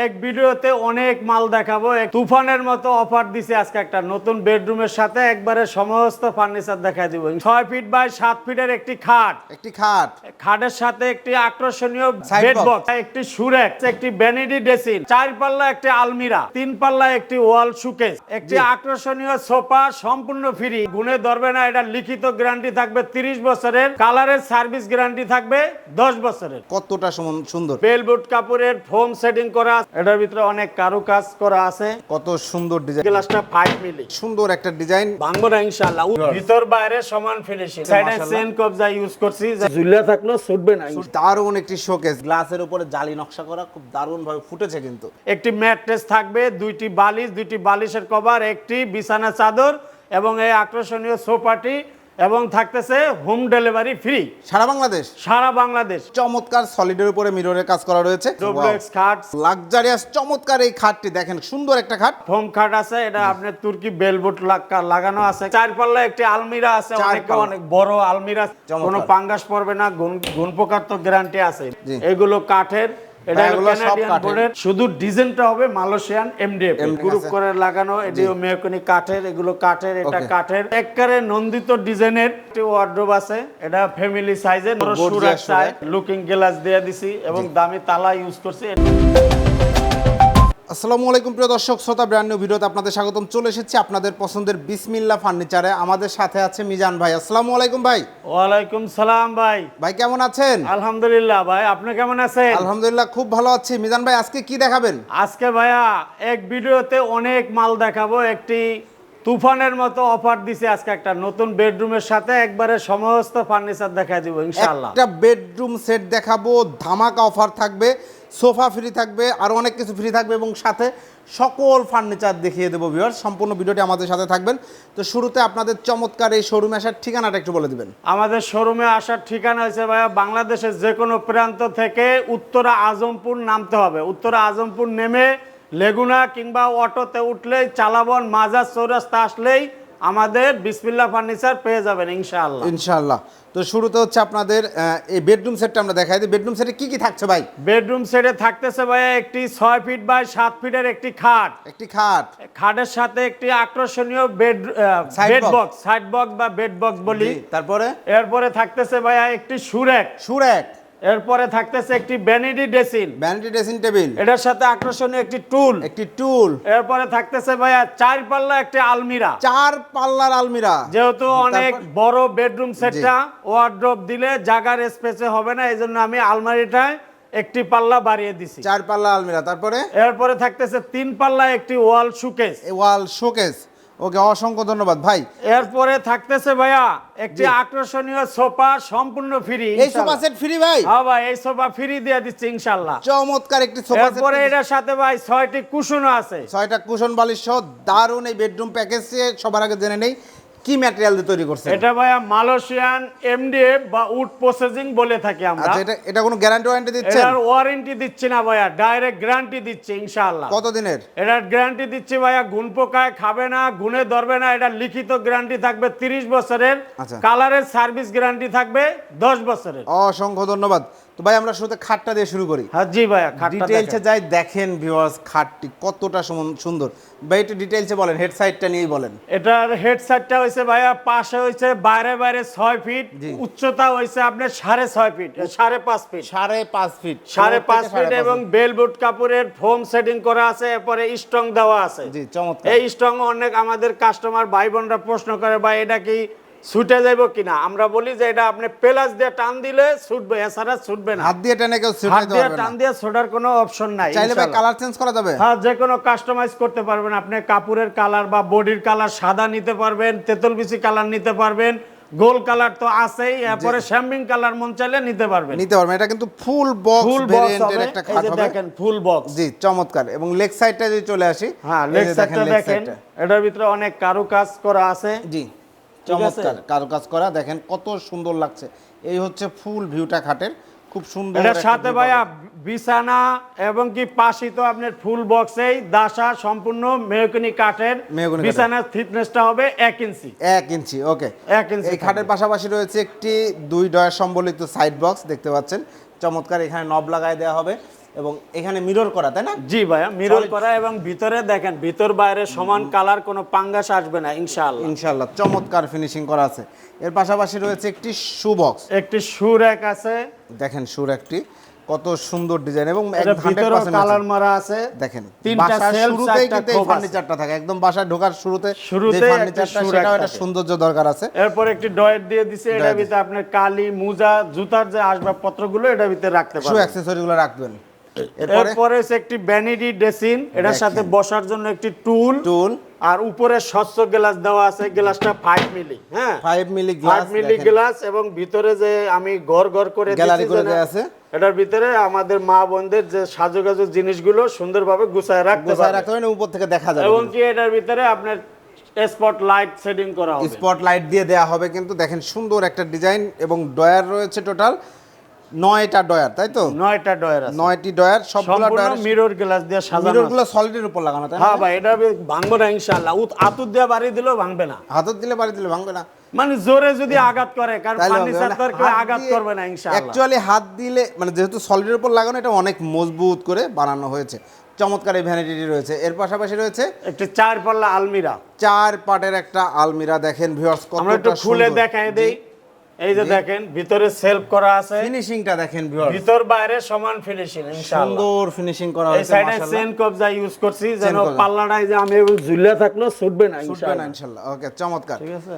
এক ভিডিওতে অনেক মাল দেখাবো। এক তুফানের মতো অফার দিছে আজকে একটা নতুন বেডরুমের সাথে একবারে সমস্ত ফার্নিচার দেখা দিব। ছয় ফিট বাই সাত ফিটের একটি খাট। একটি খাট। খাটের সাথে একটি আকর্ষণীয় বেড বক্স একটি সুরেক একটি ভ্যানিটি ড্রেসিং চার পাল্লা একটি আলমিরা তিন পাল্লা একটি ওয়াল সুকেস একটি আকর্ষণীয় সোফা সম্পূর্ণ ফ্রি। গুণে ধরবে না এটা লিখিত গ্যারান্টি থাকবে 30 বছরের কালারের সার্ভিস গ্যারান্টি থাকবে 10 বছরের। কতটা সুন্দর। বেলবুট কাপড়ের ফোম সেটিং করা এটার ভিতরে অনেক কারুকাজ করা আছে। কত সুন্দর ডিজাইন গ্লাসটা 5 মিলি সুন্দর একটা ডিজাইন ভাঙবো না ইনশাআল্লাহ। ভিতর বাইরে সমান ফিনিশিং সাইডে কবজা ইউজ করছি থাকল ছুটবে না। দারুণ একটি শোকেস গ্লাসের উপরে জালি নকশা করা খুব দারুণ ভাবে ফুটেছে কিন্তু। একটি ম্যাট্রেস থাকবে দুইটি বালিশ দুইটি বালিশের কভার একটি বিছানা চাদর এবং এই আকর্ষণীয় সোফাটি এবং থাকতেছে হোম ডেলিভারি ফ্রি। সারা বাংলাদেশ? সারা বাংলাদেশ। চমৎকার সলিডের উপরে মিররের কাজ করা রয়েছে। ডব্লিউএক্স খাট। লাক্সারিয়াস চমৎকার এই খাটটি। দেখেন সুন্দর একটা খাট। ফোম খাট আছে এটা আপনার তুর্কি বেলবোট লাগানো আছে। চার পাল্লা একটি আলমিরা আছে অনেক অনেক বড় আলমিরা কোনো পাঙ্গাস পড়বে না গুণ গুণ পোকার তো গ্যারান্টি আছে। এগুলো কাঠের। এটা হলো সব কাঠের। শুধু ডিজাইনটা হবে মালয়েশিয়ান এমডিএফ গ্রুপ করে লাগানো এটিও মেহকনি কাঠের এগুলো কাঠের এটা. কাঠের। এককারে নন্দিত ডিজাইনের একটি ওয়ার্ড্রোব আছে। এটা ফ্যামিলি সাইজের সুরাক। লুকিং গ্লাস দিয়ে দিছি এবং দামি তালা ইউজ করছি। আসসালামু আলাইকুম প্রিয় দর্শক শ্রোতা ব্র্যান্ড নিউ ভিডিওতে আপনাদের স্বাগতম। চলে এসেছি আপনাদের পছন্দের বিসমিল্লা ফার্নিচারে। আমাদের সাথে আছে মিজান ভাই। আসসালামু আলাইকুম ভাই। ওয়ালাইকুম সালাম ভাই। ভাই কেমন আছেন? আলহামদুলিল্লাহ ভাই আপনি কেমন আছেন? আলহামদুলিল্লাহ খুব ভালো আছি। মিজান ভাই আজকে কি দেখাবেন? আজকে ভাইয়া এক ভিডিওতে অনেক মাল দেখাবো। একটি তুফানের মতো অফার দিছে আজকে একটা নতুন বেডরুমের সাথে একবারে সমস্ত ফার্নিচার দেখা দিব ইনশাআল্লাহ। একটা বেডরুম সেট দেখাবো ধামাকা অফার থাকবে সোফা ফ্রি থাকবে আরও অনেক কিছু ফ্রি থাকবে এবং সাথে সকল ফার্নিচার দেখিয়ে দেবো ভিউয়ার সম্পূর্ণ ভিডিওটি আমাদের সাথে থাকবেন। তো শুরুতে আপনাদের চমৎকার এই শোরুমে আসার ঠিকানাটা একটু বলে দিবেন। আমাদের শোরুমে আসার ঠিকানা হয়েছে ভাইয়া বাংলাদেশের যে কোনো প্রান্ত থেকে উত্তরা আজমপুর নামতে হবে। উত্তরা আজমপুর নেমে লেগুনা কিংবা অটোতে উঠলেই চালাবন মাজার চৌরাস্তা আসলেই আমাদের বিসমিল্লা ফার্নিচার পেয়ে যাবেন ইনশাআল্লাহ। ইনশাআল্লাহ। তো শুরুতে হচ্ছে আপনাদের এই বেডরুম সেটটা আমরা দেখাই দিই। বেডরুম সেটে কি কি থাকছে ভাই? বেডরুম সেটে থাকতেছে ভাইয়া একটি ছয় ফিট বাই সাত ফিটের একটি খাট। একটি খাট। খাটের সাথে একটি আকর্ষণীয় bed bed box side box বা বেড বক্স বলি। তারপরে? এরপরে থাকতেছে ভাইয়া একটি সুরেক। সুরেক। এরপরে থাকতেছে একটি vanity dressing vanity dressing table. এটার সাথে আকর্ষণীয় একটি টুল। একটি টুল। এরপরে থাকতেছে ভাইয়া চার পাল্লা একটি আলমিরা। চার পাল্লার আলমিরা। যেহেতু অনেক বড় বেডরুম সেটটা ওয়ার্ড্রপ দিলে জাগার স্পেসে হবে না এই জন্য আমি আলমারিটায় একটি পাল্লা বাড়িয়ে দিছি। চার পাল্লা আলমিরা। তারপরে? এরপরে থাকতেছে তিন পাল্লা একটি ওয়াল সুকেস ওয়াল শোকেস। ওকে অসংখ্য ধন্যবাদ। ভাই এরপরে থাকতেছে ভাইয়া একটি আকর্ষণীয় সোফা সম্পূর্ণ ফ্রি এই সোফা সেট ফ্রি ভাই? হ্যাঁ ভাই এই সোফা ফ্রি দিয়ে দিচ্ছি ইনশাআল্লাহ। চমৎকার একটি সোফা সেট এরপরে এটার সাথে ভাই ছয়টি কুশন আছে। ছয়টা কুশন বালিশ সহ দারুণ এই বেডরুম প্যাকেজ সবার আগে জেনে নেই। কি ম্যাটেরিয়াল দিয়ে তৈরি করছে এটা ভাইয়া মালয়েশিয়ান এমডিএফ বা উড প্রসেসিং বলে থাকি আমরা। আচ্ছা এটা এটা কোনো গ্যারান্টি ওয়ারেন্টি দিচ্ছেন? এটার ওয়ারেন্টি দিচ্ছি না ভাইয়া ডাইরেক্ট গ্যারান্টি দিচ্ছি ইনশাআল্লাহ। কত দিনের এটার গ্যারান্টি দিচ্ছি ভাইয়া গুণ পোকায় খাবে না গুণে ধরবে না এটা লিখিত গ্যারান্টি থাকবে 30 বছরের। কালারের সার্ভিস গ্যারান্টি থাকবে 10 বছরের। অসংখ্য ধন্যবাদ। তো ভাই আমরা শুরুতে খাটটা দিয়ে শুরু করি। হ্যাঁ জি ভাইয়া খাটটা ডিটেলসে যাই দেখেন ভিউয়ার্স খাটটি কতটা সুন্দর। ভাই একটু ডিটেলসে বলেন হেড সাইডটা নিয়েই বলেন। এটার হেড সাইডটা হয়েছে ভাইয়া পাশে হয়েছে বাইরে বাইরে ছয় ফিট উচ্চতা হয়েছে আপনার সাড়ে ছয় ফিট সাড়ে পাঁচ ফিট সাড়ে পাঁচ ফিট সাড়ে পাঁচ থেকে ফিট সাড়ে এবং বেলবুট কাপড়ের ফোম সেটিং করা আছে এরপরে স্ট্রং দেওয়া আছে। জি চমৎকার। এই স্ট্রং অনেক আমাদের কাস্টমার ভাই বোনরা প্রশ্ন করে ভাই এটা কি ছুটে যাইব কিনা? আমরা বলি যে এটা আপনি পেলাস দিয়ে টান দিলে ছুটবে এছাড়া ছুটবে না। হাত দিয়ে টেনে কেউ হাত ছিটাইতে দিয়ে টান দিয়ে ছোটার কোনো অপশন নাই চাইলে ভাই কালার চেঞ্জ করা যাবে। হ্যাঁ যে কোনো কাস্টমাইজ করতে পারবেন আপনি কাপড়ের কালার বা বডির কালার সাদা নিতে পারবেন তেঁতুল বিচি কালার নিতে পারবেন গোল কালার তো আছেই এরপরে শ্যাম্বিং কালার মন চাইলে নিতে পারবেন। নিতে পারবেন এটা কিন্তু ফুল বক্স ফুল ভেরিয়েন্টের একটা খাট হবে। দেখেন ফুল বক্স জি চমৎকার। এবং লেগ সাইডটা যদি চলে আসি হ্যাঁ লেগ সাইডটা দেখেন এটার ভিতরে অনেক কারুকাজ করা আছে। জি? চমৎকার কারুকাজ করা। দেখেন কত সুন্দর লাগছে। এই হচ্ছে ফুল ভিউটা খাটের। খুব সুন্দর এটার সাথে ভাইয়া বিছানা এবং কি পাশি তো আপনার ফুল বক্সেই দাসা সম্পূর্ণ মেহগনি কাঠের। বিছানার থিকনেসটা হবে এক ইঞ্চি। এক ইঞ্চি ওকে। এক ইঞ্চি এই খাটের পাশাপাশি রয়েছে একটি দুই ডয়ার সম্বলিত সাইড বক্স দেখতে পাচ্ছেন। চমৎকার এখানে নব লাগায় দেওয়া হবে। এবং এখানে মিরর করা তাই না? জি ভাইয়া মিরর করা এবং ভিতরে দেখেন ভিতর বাইরে সমান কালার কোনো পাঙ্গাস আসবে না ইনশাআল্লাহ। ইনশাল্লাহ চমৎকার ফিনিশিং করা আছে। এর পাশাপাশি রয়েছে একটি শু বক্স একটি শু র্যাক আছে। দেখেন সুর একটি কত সুন্দর ডিজাইন এবং এটা ভিতরে কালার মারা আছে। দেখেন তিনটা শুরুতেই কিন্তু এই ফার্নিচারটা থাকে একদম বাসায় ঢোকার শুরুতে একটা ফার্নিচারটা সেটাও একটা সৌন্দর্য দরকার আছে। এরপর একটি ডয়েট দিয়ে দিছে ডয়েট ভিতরে আপনার কালি মুজা জুতার যে আসবাবপত্রগুলো এটার ভিতরে রাখতে পারবেন। অ্যাক্সেসরি গুলো রাখবেন। এরপরে? একটি ভ্যানিটি ড্রেসিন এটার সাথে বসার জন্য একটি টুল টুল আর উপরে স্বচ্ছ গ্লাস দেওয়া আছে গ্লাসটা ফাইভ মিলি হ্যাঁ? 5 মিলি ফাইভ মিলি গ্লাস এবং ভিতরে যে আমি ঘর ঘর করে গ্যালারি করে যে না, দেয়া আছে। এটার ভিতরে আমাদের মা বোনদের যে সাজুগাজু জিনিসগুলো সুন্দরভাবে গুছায় রাখতে গোছায় রাখতে হবে না, উপর থেকে দেখা যাবে এবং কি এটার ভিতরে আপনার স্পট লাইট সেটিং করা হবে। স্পট লাইট দিয়ে দেয়া হবে কিন্তু দেখেন সুন্দর একটা ডিজাইন এবং ডয়ার রয়েছে টোটাল নয়টা ডয়ার তাই তো? নয়টা ডয়ার আছে। নয়টি ডয়ার সবগুলো ডয়ার মিরর গ্লাস দিয়ে সাজানো মিরর। গুলো সলিডের উপর লাগানো তাই হ্যাঁ ভাই এটা ভাঙবো না ইনশাআল্লাহ। উত আতুর দিয়ে বাড়ি দিলেও ভাঙবে না। হাতত দিলে বাড়ি দিলে ভাঙবে না। মানে জোরে যদি আঘাত করে কারণ ফার্নিচার কেউ আঘাত করবে না ইনশাআল্লাহ। অ্যাকচুয়ালি হাত দিলে মানে যেহেতু সলিডের উপর লাগানো এটা অনেক মজবুত করে বানানো হয়েছে। চমৎকার এই ভ্যানিটিটি রয়েছে। এর পাশাপাশি রয়েছে একটি চার পাল্লা আলমিরা। চার পাটের একটা আলমিরা দেখেন ভিউয়ার্স আমরা একটু খুলে দেখাই দেই। এই যে দেখেন ভিতরে সেলফ করা আছে। ফিনিশিংটা দেখেন ভিউয়ার ভিতর বাইরে সমান ফিনিশিং ইনশাআল্লাহ। সুন্দর ফিনিশিং করা এই হয়েছে সাইডে মাশাআল্লাহ। কপ যা ইউজ করছি যেন। পাল্লাটাই যে আমি ঝুলে থাকল ছুটবে না ছুটবে না ইনশাআল্লাহ। ওকে চমৎকার। ঠিক আছে?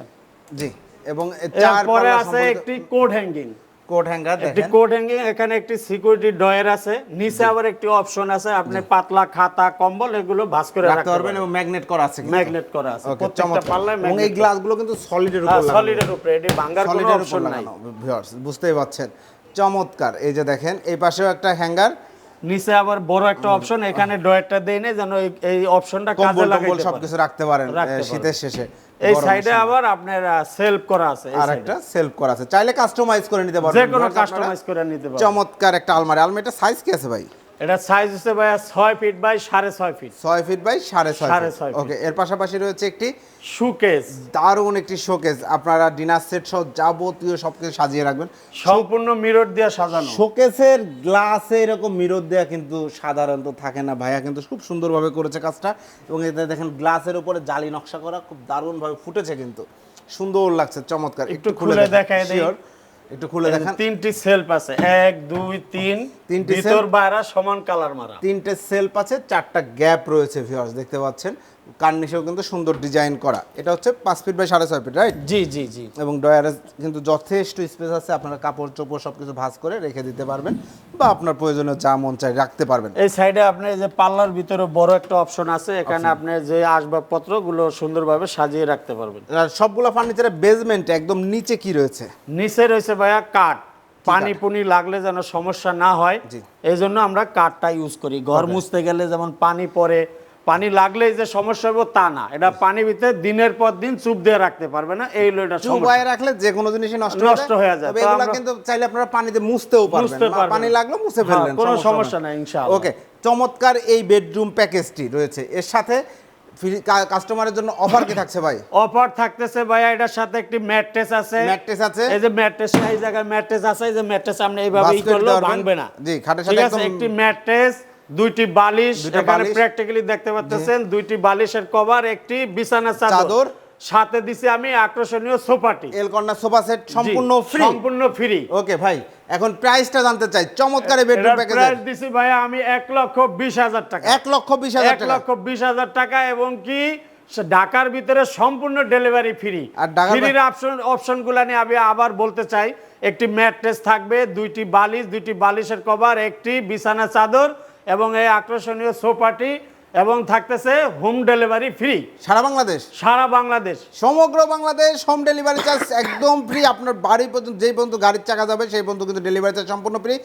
জি এবং তারপরে চার এরপরে আছে একটি কোড হ্যাঙ্গিং কোট হ্যাঙ্গার একটি দেখেন। হ্যাঙ্গিং এখানে একটি সিকিউরিটি ডয়ার আছে। নিচে আবার একটি অপশন আছে আপনি পাতলা খাতা কম্বল এগুলো ভাঁজ করে রাখতে রাখতে পারবেন পারবেন এবং ম্যাগনেট করা আছে ম্যাগনেট করা আছে। প্রত্যেকটা চমৎকার। পাল্লায় এবং এই গ্লাসগুলো কিন্তু সলিডের উপর লাগানো। সলিডের উপরে এটি ভাঙার কোনো অপশন নাই। ভিউয়ার্স বুঝতেই চমৎকার। এই যে দেখেন এই পাশেও একটা হ্যাঙ্গার। নিচে আবার বড় একটা অপশন এখানে ডয়ারটা দেই না যেন এই- অপশনটা কাজে লাগাইতে সবকিছু রাখতে পারেন। শীতের শেষে। এই সাইডে আবার আপনার সেলফ করা আছে আর একটা সেলফ করা আছে। চাইলে কাস্টমাইজ করে নিতে পারবেন। যে কোনো কাস্টমাইজ করে নিতে পারবেন। চমৎকার একটা আলমারি। আলমারিটা সাইজ কি আছে ভাই? এটা সাইজ হচ্ছে ভাইয়া ছয় ফিট বাই সাড়ে ছয় ফিট ছয় ফিট বাই সাড়ে ছয় সাড়ে ফিট ছয় feet। ওকে এর পাশাপাশি রয়েছে একটি সুকেস দারুণ একটি শোকেস আপনারা ডিনার সেট সহ যাবতীয় সবকিছু সাজিয়ে রাখবেন। সম্পূর্ণ মিরর দিয়ে সাজানো। শোকেসের গ্লাসে এরকম মিরর দেওয়া কিন্তু সাধারণত থাকে না ভাইয়া। কিন্তু খুব সুন্দরভাবে করেছে কাজটা। এবং এতে দেখেন গ্লাসের উপরে জালি নকশা করা খুব দারুণভাবে ফুটেছে কিন্তু। সুন্দর লাগছে চমৎকার। একটু খুলে দেখায় দেই। একটু খুলে দেখেন তিনটি সেলফ আছে। এক দুই তিন তিনটি ভিতর? বাইরা সমান কালার মারা। তিনটে সেলফ আছে চারটা গ্যাপ রয়েছে ভিউয়ার্স দেখতে পাচ্ছেন। কার্নিশেও কিন্তু সুন্দর ডিজাইন করা। এটা হচ্ছে পাঁচ ফিট বাই সাড়ে ছয় ফিট রাইট জি জি জি। এবং ডয়ারে কিন্তু যথেষ্ট স্পেস আছে আপনারা কাপড় চোপড় সব কিছু ভাঁজ করে রেখে দিতে পারবেন বা আপনার প্রয়োজনীয় যা মন চাই রাখতে পারবেন। এই সাইডে আপনি যে পাল্লার ভিতরে বড় একটা অপশন আছে এখানে আপনি যে আসবাবপত্রগুলো সুন্দরভাবে সাজিয়ে রাখতে পারবেন। আর সবগুলো ফার্নিচারের বেসমেন্টে একদম নিচে কি রয়েছে? নিচে রয়েছে ভাইয়া কাঠ। পানি পুনি লাগলে যেন সমস্যা না হয়। এই জন্য আমরা কাঠটা ইউজ করি। ঘর মুছতে গেলে যেমন পানি পড়ে পানি লাগলেই যে সমস্যা হবে তা না। এটা পানি ভিতরে দিনের পর দিন চুপ দিয়ে রাখতে পারবে না এই হলো এটা সমস্যা। রাখলে যে কোনো জিনিসই নষ্ট নষ্ট হয়ে যায়। এগুলা কিন্তু চাইলে আপনারা পানিতে মুছতেও পারবেন। পানি লাগল মুছে হ্যাঁ, ফেললেন কোনো সমস্যা নাই, ইনশাআল্লাহ। ওকে চমৎকার এই বেডরুম প্যাকেজটি রয়েছে। এর সাথে কাস্টমারের জন্য অফার কি থাকছে ভাই? অফার থাকতেছে ভাইয়া এটার সাথে একটি ম্যাট্রেস আছে। ম্যাট্রেস আছে। এই যে ম্যাট্রেস এই জায়গায় ম্যাট্রেস আছে এই যে ম্যাট্রেস আপনি এইভাবে ই Basket করলে ভাঙবে না। জি, খাটের সাথে একদম- একটি ম্যাট্রেস দুইটি বালিশ এখানে প্র্যাকটিক্যালি দেখতে পাচ্ছেন দুইটি বালিশের কভার একটি বিছানা চাদর। সাথে দিছি আমি আকর্ষণীয় সোফাটি। এল কর্নার সোফা সেট সম্পূর্ণ ফ্রি সম্পূর্ণ ফ্রি ওকে ভাই এখন প্রাইসটা জানতে চাই। চমৎকার বেডরুম প্যাকেজ প্রাইস দিছি ভাইয়া আমি এক লক্ষ বিশ হাজার টাকা। এক লক্ষ বিশ হাজার এক টাকা। লক্ষ বিশ হাজার টাকা এবং কি ঢাকার ভিতরে সম্পূর্ণ ডেলিভারি ফ্রি আর ফ্রির অপশন অপশনগুলো নিয়ে আমি আবার বলতে চাই একটি ম্যাট্রেস থাকবে দুইটি বালিশ দুইটি বালিশের কভার একটি বিছানা চাদর এবং এই আকর্ষণীয় সোফাটি এবং থাকতেছে হোম ডেলিভারি ফ্রি। সারা বাংলাদেশ? সারা বাংলাদেশ। সমগ্র বাংলাদেশ হোম ডেলিভারি চার্জ একদম ফ্রি। আপনার বাড়ি পর্যন্ত যেই পর্যন্ত গাড়ির চাকা যাবে সেই পর্যন্ত কিন্তু ডেলিভারি চার্জ সম্পূর্ণ ফ্রি।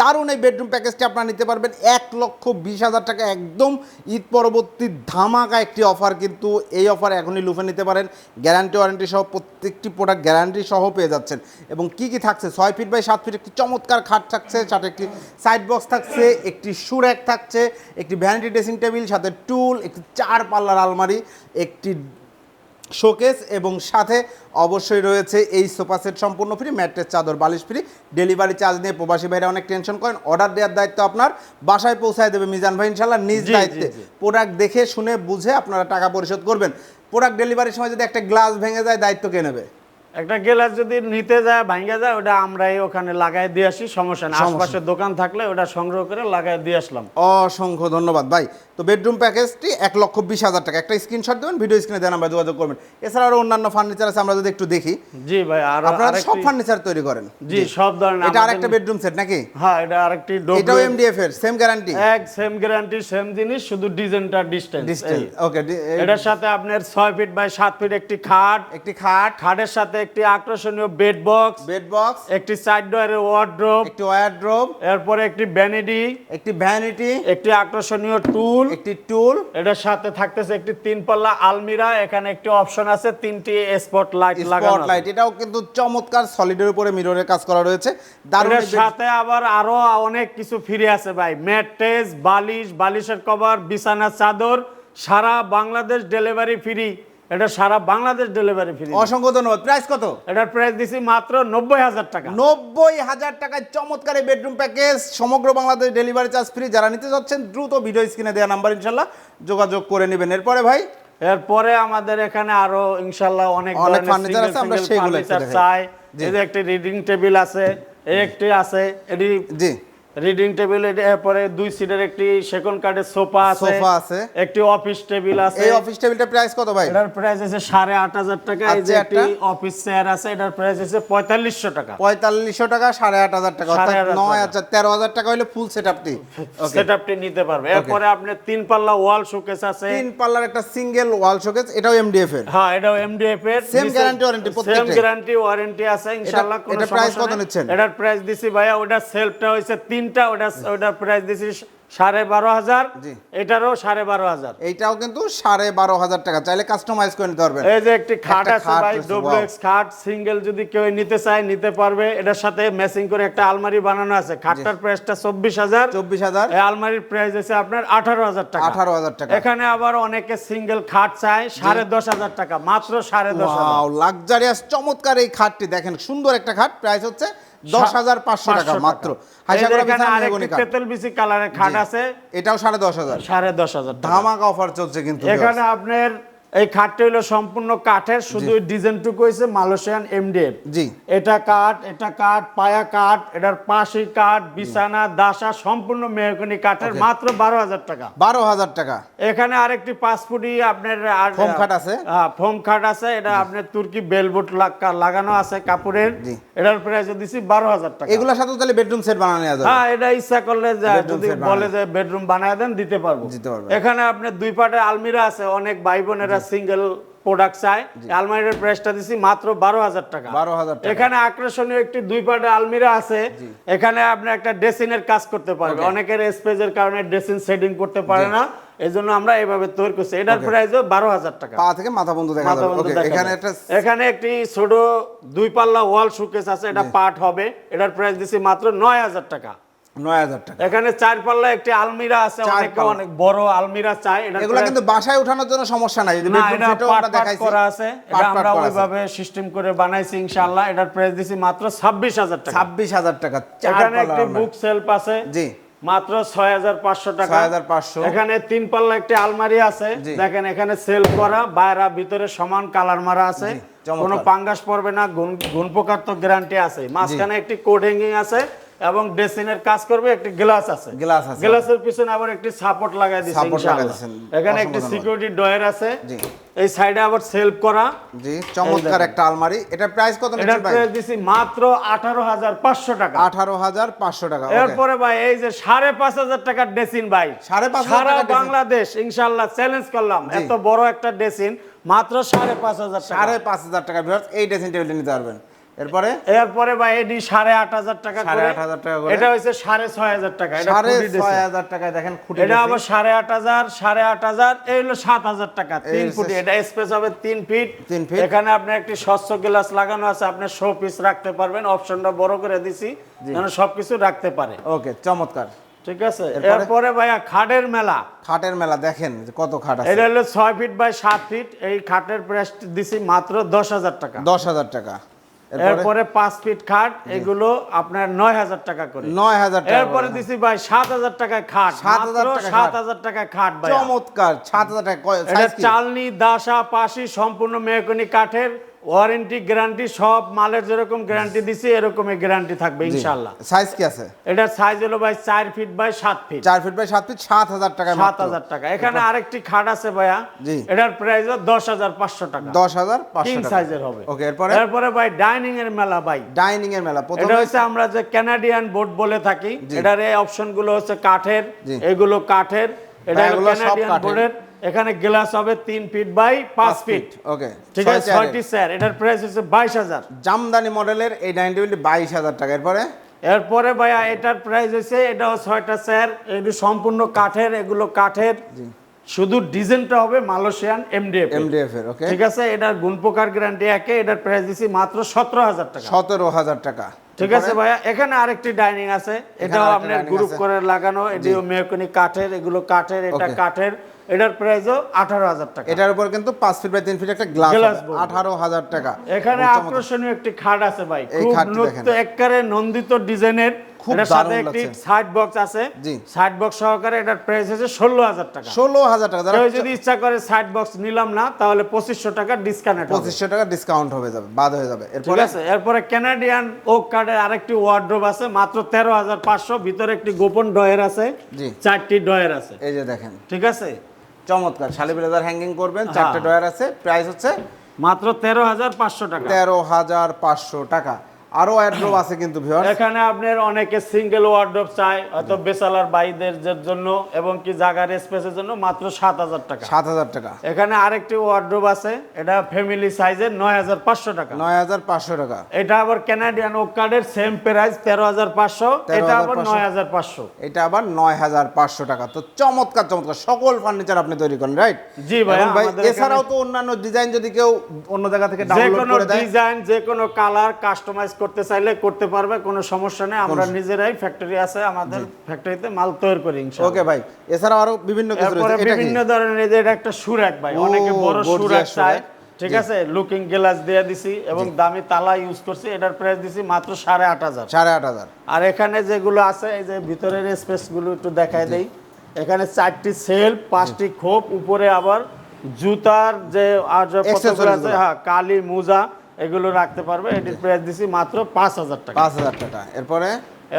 দারুণ এই বেডরুম প্যাকেজটি আপনারা নিতে পারবেন। এক লক্ষ বিশ হাজার টাকা একদম ঈদ পরবর্তী ধামাকা একটি অফার কিন্তু এই অফার এখনই লুফে নিতে পারেন। গ্যারান্টি ওয়ারেন্টি সহ প্রত্যেকটি প্রোডাক্ট গ্যারান্টি সহ পেয়ে যাচ্ছেন। এবং কি কি থাকছে? ছয় ফিট বাই সাত ফিট একটি চমৎকার খাট থাকছে সাথে একটি সাইড বক্স থাকছে একটি সুরেক থাকছে একটি ভ্যানিটি ড্রেসিং টেবিল সাথে টুল একটি চার পাল্লার আলমারি একটি শোকেস এবং সাথে অবশ্যই রয়েছে এই সোফা সেট সম্পূর্ণ ফ্রি ম্যাট্রেস চাদর বালিশ ফ্রি ডেলিভারি চার্জ নিয়ে প্রবাসী ভাইরা অনেক টেনশন করেন অর্ডার দেওয়ার দায়িত্ব আপনার বাসায় পৌঁছায় দেবে মিজান ভাই ইনশাল্লাহ নিজ দায়িত্বে। প্রোডাক্ট দেখে শুনে বুঝে আপনারা টাকা পরিশোধ করবেন। প্রোডাক্ট ডেলিভারির সময় যদি একটা গ্লাস ভেঙে যায় দায়িত্ব কে নেবে? একটা গ্লাস যদি নিতে যায় ভাঙ্গা যায় ওটা আমরাই ওখানে লাগাই দিয়ে আসি সমস্যা নেই। আশপাশে দোকান থাকলে ওটা সংগ্রহ করে লাগাই দিয়ে আসলাম। অসংখ্য ধন্যবাদ। ভাই তো বেডরুম প্যাকেজটি এক লক্ষ বিশ হাজার টাকা। একটা স্ক্রিনশট দেবেন ভিডিও স্ক্রিনে দেন আমরা যোগাযোগ করবেন। এছাড়া আরও অন্যান্য ফার্নিচার আছে আমরা যদি একটু দেখি। জি ভাই আর আপনারা সব ফার্নিচার তৈরি করেন। জি সব ধরনের এটা আরেকটা বেডরুম সেট নাকি? হ্যাঁ এটা আরেকটি এটাও ডবল এমডিএফ এর সেম গ্যারান্টি এক সেম গ্যারান্টি সেম জিনিস শুধু ডিজাইনটা ডিস্টেন্স ডিস্টেন্স ওকে এটার সাথে আপনার ছয় ফিট বাই সাত ফিট একটি খাট। একটি খাট। খাটের সাথে একটি আকর্ষণীয় বেড বক্স বেড বক্স একটি সাইড ডোয়ারের ওয়ার্ড্রোব একটি ওয়ারড্রোব এরপরে একটি ভ্যানিটি একটি ভ্যানিটি একটি আকর্ষণীয় টুল একটি টুল এটার সাথে থাকতেছে একটি তিন পাল্লা আলমিরা এখানে একটি অপশন আছে তিনটি স্পট লাইট লাগানো স্পট লাইট এটাও কিন্তু চমৎকার সলিডের উপরে মিররের কাজ করা রয়েছে। দারুণ সাথে আবার আরও অনেক কিছু ফ্রি আছে ভাই। ম্যাট্রেস বালিশ বালিশের কভার বিছানা চাদর সারা বাংলাদেশ ডেলিভারি ফ্রি এটা সারা বাংলাদেশ ডেলিভারি ফ্রি অসংখ্য ধন্যবাদ। প্রাইস কত? এটার প্রাইস দিছি মাত্র নব্বই হাজার টাকা। নব্বই হাজার টাকায় চমৎকার এই বেডরুম প্যাকেজ সমগ্র বাংলাদেশ ডেলিভারি চার্জ ফ্রি যারা নিতে যাচ্ছেন দ্রুত ভিডিও স্ক্রিনে দেওয়া নাম্বার ইনশাল্লাহ যোগাযোগ করে নেবেন। এরপরে ভাই? এরপরে আমাদের এখানে আরও ইনশাল্লাহ অনেক অনেক single আছে, আমরা সেগুলো। চাই। এই যে একটি রিডিং টেবিল আছে এই একটি আছে এটি জি। রিডিং টেবিল এরপরে দুই সিটের একটি সেকন্ড কার্ডের সোফা আছে। সোফা আছে। একটি অফিস টেবিল আছে। এই অফিস প্রাইস কত ভাই? এটার প্রাইস আছে সাড়ে আট হাজার টাকা। এই যে আচ্ছা, একটি অফিস চেয়ার আছে এটার প্রাইস আছে পঁয়তাল্লিশশো টাকা। পঁয়তাল্লিশশো টাকা সাড়ে আট হাজার টাকা। অর্থাৎ সাড়ে আট হাজার নয় টাকা। হলে ফুল সেট আপটি সেটআপটি নিতে পারবে। এরপরে আপনার তিন পাল্লা ওয়াল শোকেস আছে। তিন পাল্লার একটা সিঙ্গেল ওয়াল শোকেস এটাও এমডিএফ এর। হ্যাঁ এটাও এমডিএফ এর। Same guarantee warranty same guarantee warranty আছে ইনশাআল্লাহ কোনো price সমস্যা কত নিচ্ছেন? এটার প্রাইস দিছি ভাইয়া ওটা সেলফটা হইছে তিনটা ওটা ওটার প্রাইস দিছি সাড়ে বারো হাজার এটারও সাড়ে বারো হাজার। এইটাও কিন্তু সাড়ে বারো হাজার টাকা চাইলে কাস্টমাইজ করে নিতে পারবেন। এই যে একটি খাট আছে ভাই এক্স খাট সিঙ্গেল যদি কেউ নিতে চায় নিতে পারবে। এটার সাথে ম্যাচিং করে একটা আলমারি বানানো আছে। খাটটার প্রাইসটা চব্বিশ হাজার। চব্বিশ হাজার। এই আলমারির প্রাইস আছে আপনার আঠারো হাজার টাকা। আঠারো হাজার টাকা। এখানে আবার অনেকে সিঙ্গেল খাট চায় সাড়ে দশ হাজার টাকা মাত্র সাড়ে দশ হাজার। লাক্সারিয়াস চমৎকার এই খাটটি। দেখেন সুন্দর একটা খাট। প্রাইস হচ্ছে দশ হাজার পাঁচশো টাকা মাত্র। তেঁতুল বিচি কালারের খাট আছে। এটাও সাড়ে দশ হাজার। সাড়ে দশ হাজার ধামাকা অফার চলছে কিন্তু এখানে আপনার এই খাটটা হলো সম্পূর্ণ কাঠের শুধু ডিজাইনটুকু হয়েছে মালয়েশিয়ান এমডিএফ জি। এটা কাঠ এটা কাঠ পায়া কাঠ এটার পাশি কাঠ বিছানা দাসা সম্পূর্ণ মেহগনি কাঠের মাত্র বারো হাজার টাকা। বারো হাজার টাকা। এখানে আরেকটি পাঁচ ফুটি আপনার ফোম খাট আছে? হ্যাঁ, ফোম খাট আছে। এটা আপনার তুর্কি বেলবুট লাগানো আছে কাপড়ের। এটার প্রাইস দিছি বারো হাজার টাকা। এগুলোর সাথে তাহলে বেডরুম সেট বানানো যাবে। হ্যাঁ এটা ইচ্ছা করলে যদি বলে যে বেডরুম বানায় দেন দিতে পারব। দিতে পারবেন। এখানে আপনার দুই পাটে আলমিরা আছে অনেক ভাই বোনেরা সিঙ্গেল প্রোডাক্ট চায় আলমারির প্রাইসটা দিছি মাত্র বারো হাজার টাকা। 12,000 টাকা। এখানে আকর্ষণীয় একটি দুই পাটে আলমিরা আছে। এখানে আপনি একটা ড্রেসিং এর কাজ করতে পারবে অনেকের স্পেসের কারণে ড্রেসিং সেটিং করতে পারে না। এই জন্য আমরা এভাবে তৈরি করছি। এটার প্রাইসও বারো হাজার টাকা। পা থেকে মাথা বন্ধ দেখা যাবে। এখানে একটা এখানে একটি ছোট দুই পাল্লা ওয়াল শোকেস আছে। এটা পার্ট হবে। এটার প্রাইস দিছি মাত্র হাজার নয় হাজার টাকা। এখানে চার পাল্লা একটি আলমিরা আছে চার অনেক বড় আলমিরা চায়। এগুলো কিন্তু বাসায় ওঠানোর জন্য সমস্যা নাই না এটা set-ও পার্ট আমরা পার্ট দেখাইছি। করা আছে এটা পার্ট পার্ট আমরা ওইভাবে সিস্টেম করে বানাইছি ইনশাআল্লাহ। এটার প্রাইস দিছি মাত্র ছাব্বিশ হাজার টাকা। ছাব্বিশ হাজার টাকা এখানে একটি বুক সেলফ আছে জি। মাত্র ছয় হাজার পাঁচশো টাকা। এখানে তিন পাল্লা একটি আলমারি আছে। দেখেন এখানে সেল করা বাইরা ভিতরে সমান কালার মারা আছে। কোনো পাঙ্গাস পড়বে না গুণ পোকার তো গ্যারান্টি আছে মাঝখানে একটি কোড হ্যাঙ্গিং আছে। এবং ড্রেসিং কাজ করবে একটি গ্লাস আছে। গ্লাস আছে। গ্লাসের পিছনে আবার একটি সাপোর্ট লাগাই দিয়েছে Support লাগাই ইনশাআল্লাহ। এখানে একটি সিকিউরিটি ডয়ার আছে। জি। এই সাইডে আবার সেলফ করা। জি চমৎকার একটা আলমারি। এটার প্রাইস কত নিচ্ছেন ভাই? প্রাইস দিছি মাত্র আঠারো হাজার পাঁচশো টাকা। আঠারো হাজার পাঁচশো টাকা এরপরে ভাই এই যে সাড়ে পাঁচ হাজার টাকার ড্রেসিন ভাই। সাড়ে পাঁচ হাজার সারা বাংলাদেশ ইনশাআল্লাহ চ্যালেঞ্জ করলাম। এত বড় একটা ড্রেসিন মাত্র সাড়ে পাঁচ হাজার টাকা। সাড়ে পাঁচ হাজার টাকা ভিউয়ার্স এই ড্রেসিং টেবিলটা নিতে পারবেন। এরপরে? এরপরে ভাই এটি সাড়ে আট হাজার টাকা সাড়ে আট হাজার টাকা এটা সাড়ে ছয় হাজার টাকা সাড়ে ছয় হাজার টাকায় দেখেন খুঁটি এটা আবার সাড়ে আট হাজার সাড়ে আট হাজার এই হলো সাত হাজার টাকা তিন ফুটি। এটা স্পেস হবে তিন ফিট তিন feet। এখানে আপনার একটি স্বচ্ছ গ্লাস লাগানো আছে আপনি শো পিস রাখতে পারবেন। অপশনটা বড় করে দিছি যেন সবকিছু রাখতে পারে। ওকে চমৎকার। ঠিক আছে? এরপরে? এরপরে ভাইয়া খাটের মেলা। খাটের মেলা দেখেন কত খাট আছে। এটা হলো ছয় ফিট বাই সাত ফিট এই খাটের প্রাইস দিছি মাত্র দশ হাজার টাকা। দশ হাজার টাকা। এরপরে? পাঁচ ফিট খাট এগুলো আপনার নয় হাজার টাকা করে। নয় হাজার টাকা এরপরে দিছি ভাই সাত হাজার টাকায় খাট 7,000 মাত্র টাকায় সাত হাজার টাকায় খাট ভাই চমৎকার সাত হাজার টাকা? চালনি দাসা পাশি সম্পূর্ণ মেহকনি কাঠের। ওয়ারেন্টি গ্যারান্টি সব মালের যেরকম গ্যারান্টি দিছি এরকমই গ্যারান্টি থাকবে জি। ইনশাল্লাহ সাইজ কি আছে? এটার সাইজ হলো ভাই চার ফিট বাই সাত ফিট। চার ফিট বাই সাত ফিট সাত হাজার টাকা সাত হাজার টাকা। এখানে আরেকটি খাট আছে ভাইয়া। জি। এটার প্রাইস দশ হাজার পাঁচশো টাকা। দশ হাজার পাঁচশো কিং সাইজের হবে। ওকে এরপরে? এরপরে ভাই ডাইনিং এর মেলা ভাই। ডাইনিং এর মেলা। এটা প্রথমে হচ্ছে আমরা যে ক্যানাডিয়ান বোর্ড বলে থাকি। এটার এই অপশনগুলো হচ্ছে কাঠের এগুলো কাঠের এটা হলো সব কাঠের। বোর্ডের এখানে গ্লাস হবে তিন ফিট বাই পাঁচ ফিট ওকে ঠিক আছে? ছয়টি স্যার এটার প্রাইস হচ্ছে বাইশ হাজার। জামদানি মডেলের এই ডাইনিং টেবিলটি বাইশ হাজার টাকা। এরপরে? এরপরে ভাইয়া এটার প্রাইস হচ্ছে এটাও ছয়টা স্যার এগুলো সম্পূর্ণ কাঠের এগুলো কাঠের। শুধু ডিজাইনটা হবে মালয়েশিয়ান এমডিএফ এমডিএফ এর। ওকে ঠিক আছে? এটার গুণ প্রকার গ্যারান্টি একে এটার প্রাইস দিছি মাত্র সতেরো হাজার টাকা। সতেরো হাজার টাকা। ঠিক আছে ভাইয়া? এখানে আরেকটি ডাইনিং আছে এটাও আপনার গ্রুপ করে লাগানো এটিও মেহকনি কাঠের এগুলো কাঠের এটা কাঠের। এটার প্রাইসও আঠারো হাজার টাকা। এটার উপর কিন্তু পাঁচ ফিট বাই তিন ফিট একটা গ্লাস আঠারো হাজার টাকা। এখানে আকর্ষণীয় একটি খাট আছে ভাই। খুব নন্দিত ডিজাইনের। সাথে একটি সাইড বক্স আছে। সাইড বক্স সহকারে এটার প্রাইস হচ্ছে ষোলো হাজার টাকা। ষোলো হাজার টাকা। কেউ যদি ইচ্ছা করে সাইড বক্স নিলাম না তাহলে পঁচিশশো টাকা ডিসকাউন্ট পঁচিশশো টাকা ডিসকাউন্ট হবে যাবে বাদ হয়ে যাবে। এরপরে আছে? এরপরে ক্যানাডিয়ান ওক কার্ডের আরেকটি ওয়ার্ড্রোব আছে মাত্র তেরো হাজার পাঁচশো। ভিতরে একটি গোপন ডয়ের আছে। চারটি ডয়ের আছে। এই যে দেখেন। ঠিক আছে? চমৎকার শালি ব্লেজার হ্যাঙ্গিং করবেন চারটে ড্রয়ার ডয়ার আছে প্রাইস হচ্ছে মাত্র তেরো হাজার পাঁচশো টাকা। তেরো হাজার পাঁচশো টাকা। আরও অ্যাড্রোব আছে কিন্তু ভিউয়ার এখানে আপনার অনেকে সিঙ্গেল চায় হয়তো বাইদের জন্য এবং কি স্পেসের জন্য মাত্র সাত হাজার টাকা। সাত হাজার টাকা। এখানে আরেকটি আছে এটা ফ্যামিলি সাইজের টাকা। নয় হাজার পাঁচশো টাকা। এটা আবার ক্যানাডিয়ান ওক কার্ডের সেম প্রাইস তেরো হাজার পাঁচশো এটা আবার 13,500 নয় হাজার পাঁচশো। এটা আবার নয় হাজার পাঁচশো টাকা। তো চমৎকার চমৎকার। সকল ফার্নিচার আপনি তৈরি করেন রাইট জি ভাইয়া, ভাই এছাড়াও তো অন্যান্য ডিজাইন যদি কেউ অন্য জায়গা থেকে যে ডাউনলোড কোনো করে দেয়। ডিজাইন যে কোনো কালার কাস্টমাইজ করতে চাইলে করতে পারবে কোনো সমস্যা নেই। আমরা নিজেরাই ফ্যাক্টরি আছে আমাদের ফ্যাক্টরিতে মাল তৈরি করি ওকে ভাই এছাড়া আরও বিভিন্ন কিছু রয়েছে। এটা বিভিন্ন ধরনের এই যে এটা একটা সুরাক ভাই অনেকে বড় সুরাক চায়। ঠিক আছে? লুকিং গ্লাস দিয়ে দিছি এবং দামি তালা ইউজ করছি এটার প্রাইস দিছি মাত্র সাড়ে আট হাজার। সাড়ে আট হাজার। আর এখানে যেগুলো আছে এই যে ভিতরের স্পেসগুলো একটু দেখাই দেই। এখানে চারটি সেল পাঁচটি খোপ উপরে আবার জুতার যে Accessories আছে হ্যাঁ কালি মোজা এগুলো রাখতে পারবে। এটির প্রাইস দিছি মাত্র পাঁচ হাজার টাকা। পাঁচ হাজার টাকা। এরপরে?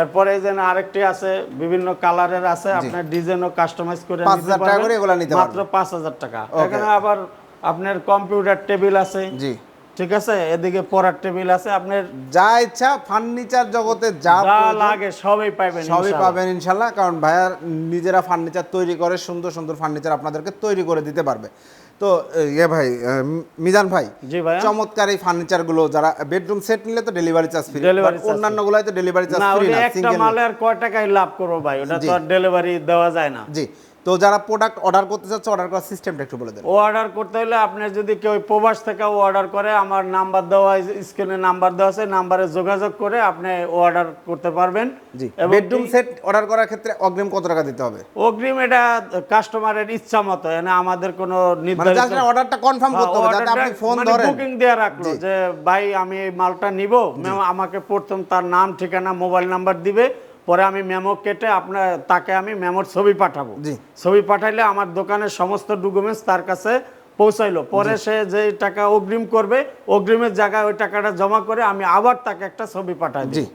এরপরে এই যে আরেকটি আছে বিভিন্ন কালারের আছে আপনার ডিজাইনও কাস্টমাইজ করে 5,000 নিতে টাকা করে এগুলা নিতে মাত্র পাঁচ হাজার টাকা। এখানে আবার আপনার কম্পিউটার টেবিল আছে। জি। ঠিক আছে? এদিকে পড়ার টেবিল আছে। আপনার যা ইচ্ছা ফার্নিচার জগতে যা লাগে সবই পাইবেন সবই পাবেন ইনশাল্লাহ কারণ ভাইয়া নিজেরা ফার্নিচার তৈরি করে সুন্দর সুন্দর ফার্নিচার আপনাদেরকে তৈরি করে দিতে পারবে। তো ইয়ে ভাই মিজান ভাই চমৎকার এই ফার্নিচারগুলো যারা বেডরুম সেট নিলে তো ডেলিভারি চার্জ ফ্রি অন্যান্যগুলো তো ডেলিভারি চার্জ ফ্রি না একটা সিঙ্গেল মালে আর কয় টাকায় লাভ করব ভাই? ওটা তো আর ডেলিভারি দেওয়া যায় না। জি। তো যারা প্রোডাক্ট অর্ডার করতে চাচ্ছে অর্ডার করার সিস্টেমটা একটু বলে দেন। ও অর্ডার করতে হলে আপনি যদি কেউ প্রবাস থেকে অর্ডার করে আমার নাম্বার দেওয়া স্ক্রিনে নাম্বার দেওয়া আছে নাম্বারে যোগাযোগ করে আপনি অর্ডার করতে পারবেন। জি। বেডরুম সেট অর্ডার করার ক্ষেত্রে অগ্রিম কত টাকা দিতে হবে? অগ্রিম এটা কাস্টমারের ইচ্ছা মতো মানে আমাদের কোনো মানে নির্ধারিত জাস্ট অর্ডারটা কনফার্ম করতে হবে যাতে আপনি ফোন ধরেন। বুকিং দিয়ে রাখল যে ভাই আমি এই মালটা নিব। আমাকে প্রথম তার নাম ঠিকানা মোবাইল নাম্বার দিবে। পরে আমি মেমো কেটে আপনার তাকে আমি মেমোর ছবি পাঠাবো। জি। ছবি পাঠাইলে আমার দোকানের সমস্ত ডকুমেন্টস তার কাছে পৌঁছাইলো। পরে সে যে টাকা অগ্রিম করবে অগ্রিমের জায়গায় ওই টাকাটা জমা করে আমি আবার তাকে একটা ছবি পাঠাই জি। দিই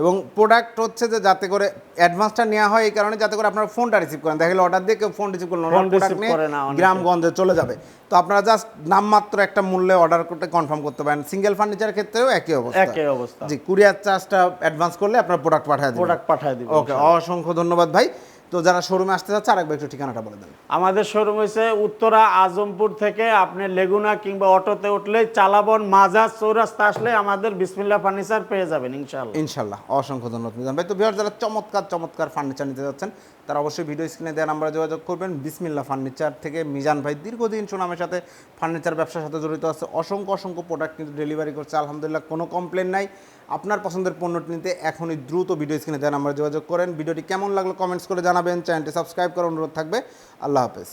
এবং প্রোডাক্ট হচ্ছে যে যাতে করে অ্যাডভান্সটা নেওয়া হয় এই কারণে যাতে করে আপনারা ফোনটা রিসিভ করেন। দেখা গেলো অর্ডার দিয়ে কেউ ফোন রিসিভ করল না গ্রামগঞ্জে চলে যাবে। তো আপনারা জাস্ট নামমাত্র একটা মূল্যে অর্ডার করতে কনফার্ম করতে পারেন। সিঙ্গেল ফার্নিচার ক্ষেত্রেও একই অবস্থা। একই অবস্থা। জি কুরিয়ার চার্জটা অ্যাডভান্স করলে আপনার প্রোডাক্ট পাঠায় দেবেন। প্রোডাক্ট পাঠায় দেবেন ওকে অসংখ্য ধন্যবাদ ভাই। তো যারা শোরুমে আসতে চাচ্ছে আরেকবার একটু ঠিকানাটা বলে দেন। আমাদের শোরুম হয়েছে উত্তরা আজমপুর থেকে আপনি লেগুনা কিংবা অটোতে উঠলে চালাবন মাজার চৌরাস্তা আসলে আমাদের বিসমিল্লা ফার্নিচার পেয়ে যাবেন ইনশাল্লাহ ইনশাল্লাহ অসংখ্য ধন্যবাদ ভাই। তো বিহার যারা চমৎকার চমৎকার ফার্নিচার নিতে যাচ্ছেন তারা অবশ্যই ভিডিও স্ক্রিনে দেওয়া নাম্বারে যোগাযোগ করবেন। বিসমিল্লা ফার্নিচার থেকে মিজান ভাই দীর্ঘদিন সুনামের সাথে ফার্নিচার ব্যবসার সাথে জড়িত আছে। অসংখ্য অসংখ্য প্রোডাক্ট কিন্তু ডেলিভারি করছে। আলহামদুলিল্লাহ, কোনো কমপ্লেন নাই। আপনার পছন্দের পণ্যটি নিতে এখনই দ্রুত ভিডিও স্ক্রিনে দেওয়া নাম্বারে যোগাযোগ করেন। ভিডিওটি কেমন লাগল কমেন্টস করে জানাবেন। চ্যানেলটি সাবস্ক্রাইব করার অনুরোধ থাকবে। আল্লাহ হাফেজ।